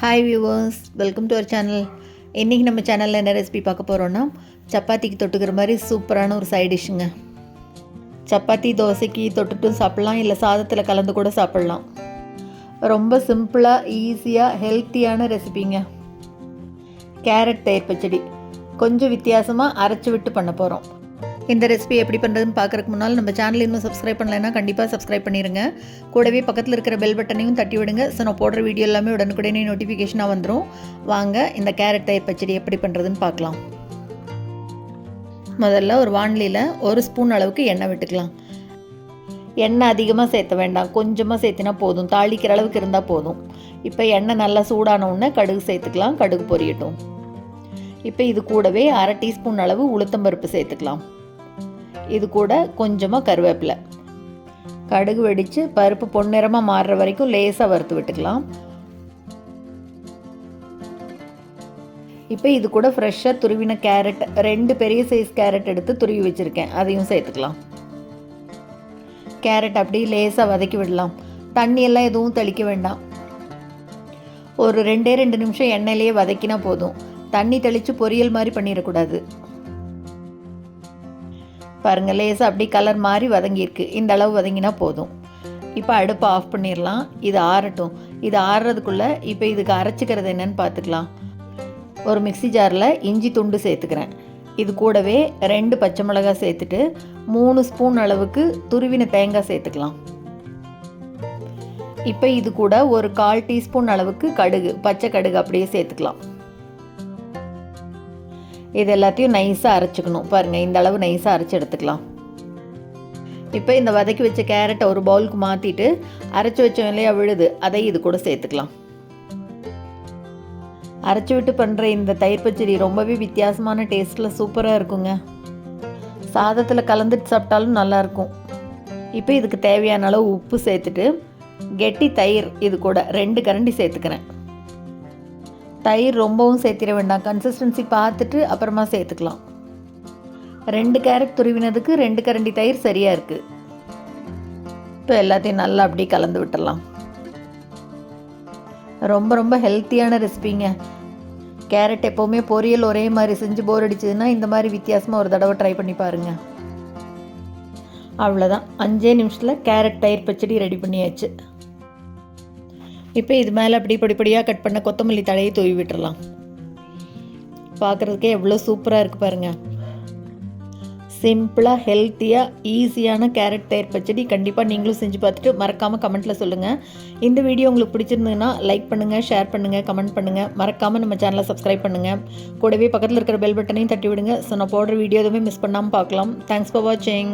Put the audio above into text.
Hi viewers welcome to our channel இன்றைக்கி நம்ம சேனலில் என்ன ரெசிபி பார்க்க போகிறோன்னா சப்பாத்திக்கு தொட்டுக்கிற மாதிரி சூப்பரான ஒரு சைட் டிஷ்ஷுங்க சப்பாத்தி தோசைக்கு தொட்டுட்டும் சாப்பிட்லாம் இல்லை சாதத்தில் கலந்து கூட சாப்பிட்லாம். ரொம்ப சிம்பிளாக ஈஸியாக ஹெல்த்தியான ரெசிபிங்க கேரட் தயிர் பச்சடி. கொஞ்சம் வித்தியாசமாக அரைச்சி விட்டு பண்ண போகிறோம் இந்த ரெசிபி எப்படி பண்ணுறதுன்னு பார்க்குறக்கு முன்னால் நம்ம சேனல் இன்னும் சப்ஸ்கிரைப் பண்ணலைன்னா கண்டிப்பாக சப்ஸ்கிரைப் பண்ணிடுங்க கூடவே பக்கத்தில் இருக்கிற பெல் பட்டனையும் தட்டி விடுங்க. ஸோ நான் போடுற வீடியோ எல்லாமே உடனுக்குடனே நோட்டிஃபிகேஷனாக வந்துடும் வாங்க இந்த கேரட் தயிர் பச்சடி எப்படி பண்ணுறதுன்னு பார்க்கலாம். முதல்ல ஒரு வானிலையில் ஒரு ஸ்பூன் அளவுக்கு எண்ணெய் விட்டுக்கலாம். எண்ணெய் அதிகமாக சேர்த்த வேண்டாம். கொஞ்சமாக சேர்த்தினா போதும். தாளிக்கிற அளவுக்கு இருந்தால் போதும். இப்போ எண்ணெய் நல்லா சூடான உடனே கடுகு சேர்த்துக்கலாம். கடுகு பொரியட்டும். இப்போ இது கூடவே அரை டீஸ்பூன் அளவு உளுத்தம்பருப்பு சேர்த்துக்கலாம். இது கூட கொஞ்சமாக கருவேப்பிலை. கடுகு வெடித்து பருப்பு பொன்னிறமாக மாறுற வரைக்கும் லேசாக வறுத்து விட்டுக்கலாம். இப்போ இது கூட ஃப்ரெஷ்ஷாக துருவின கேரட் ரெண்டு பெரிய சைஸ் கேரட் எடுத்து துருவி வச்சுருக்கேன். அதையும் சேர்த்துக்கலாம். கேரட் அப்படியே லேசாக வதக்கி விடலாம். தண்ணியெல்லாம் எதுவும் தெளிக்க வேண்டாம். ஒரு ரெண்டே ரெண்டு நிமிஷம் எண்ணெயிலேயே வதக்கினா போதும். தண்ணி தெளித்து பொரியல் மாதிரி பண்ணிடக்கூடாது. பாருங்கள் லேசாக அப்படி கலர் மாதிரி வதங்கியிருக்கு. இந்த அளவு வதங்கினா போதும். இப்போ அடுப்பை ஆஃப் பண்ணிடலாம். இது ஆறட்டும். இது ஆறுறதுக்குள்ளே இப்போ இதுக்கு அரைச்சிக்கிறது என்னன்னு பார்த்துக்கலாம். ஒரு மிக்சி ஜாரில் இஞ்சி துண்டு சேர்த்துக்கிறேன். இது கூடவே ரெண்டு பச்சை மிளகாய் சேர்த்துட்டு மூணு ஸ்பூன் அளவுக்கு துருவின தேங்காய் சேர்த்துக்கலாம். இப்போ இது கூட ஒரு கால் டீஸ்பூன் அளவுக்கு கடுகு பச்சை கடுகு அப்படியே சேர்த்துக்கலாம். இது எல்லாத்தையும் நைஸாக அரைச்சிக்கணும். பாருங்கள் இந்த அளவு நைஸாக அரைச்சி எடுத்துக்கலாம். இப்போ இந்த வதக்கி வச்ச கேரட்டை ஒரு பவுலுக்கு மாற்றிட்டு அரைச்சி வச்சோம் இல்லையா விழுது. அதை இது கூட சேர்த்துக்கலாம். அரைச்சி விட்டு பண்ணுற இந்த தயிர் பச்சடி ரொம்பவே வித்தியாசமான டேஸ்ட்டில் சூப்பராக இருக்குங்க. சாதத்தில் கலந்துட்டு சாப்பிட்டாலும் நல்லாயிருக்கும் இப்போ இதுக்கு தேவையான அளவு உப்பு சேர்த்துட்டு கெட்டி தயிர் இது கூட ரெண்டு கரண்டி சேர்த்துக்கிறேன். தயிர் ரொம்பவும் சேர்த்திட வேண்டாம். கன்சிஸ்டன்சி பார்த்துட்டு அப்புறமா சேர்த்துக்கலாம். ரெண்டு கேரட் துருவினதுக்கு ரெண்டு கரண்டி தயிர் சரியாக இருக்குது இப்போ எல்லாத்தையும் நல்லா அப்படியே கலந்து விட்டுடலாம். ரொம்ப ரொம்ப ஹெல்த்தியான ரெசிபிங்க கேரட் எப்போவுமே பொரியல் ஒரே மாதிரி செஞ்சு போர் அடிச்சதுன்னா இந்த மாதிரி வித்தியாசமாக ஒரு தடவை ட்ரை பண்ணி பாருங்கள் அவ்வளோதான் அஞ்சே நிமிஷத்தில் கேரட் தயிர் பச்சடி ரெடி பண்ணியாச்சு. இப்போ இது மேலே அப்படி படிப்படியாக கட் பண்ண கொத்தமல்லி தழையை தூவி விட்டுறலாம். பார்க்குறதுக்கே எவ்வளோ சூப்பராக இருக்குது பாருங்கள் சிம்பிளாக ஹெல்த்தியாக ஈஸியான கேரட் தயிர் பச்சடி கண்டிப்பாக நீங்களும் செஞ்சு பார்த்துட்டு மறக்காமல் கமெண்ட்டில் சொல்லுங்கள் இந்த வீடியோ உங்களுக்கு பிடிச்சிருந்ததுன்னா லைக் பண்ணுங்கள் ஷேர் பண்ணுங்கள் கமெண்ட் பண்ணுங்கள் மறக்காமல் நம்ம சேனலை சப்ஸ்கிரைப் பண்ணுங்கள் கூடவே பக்கத்தில் இருக்கிற பெல் பட்டனையும் தட்டி விடுங்க. ஸோ நான் போடுற வீடியோ எதுவுமே மிஸ் பண்ணாமல் பார்க்கலாம். தேங்க்ஸ் ஃபார் வாட்சிங்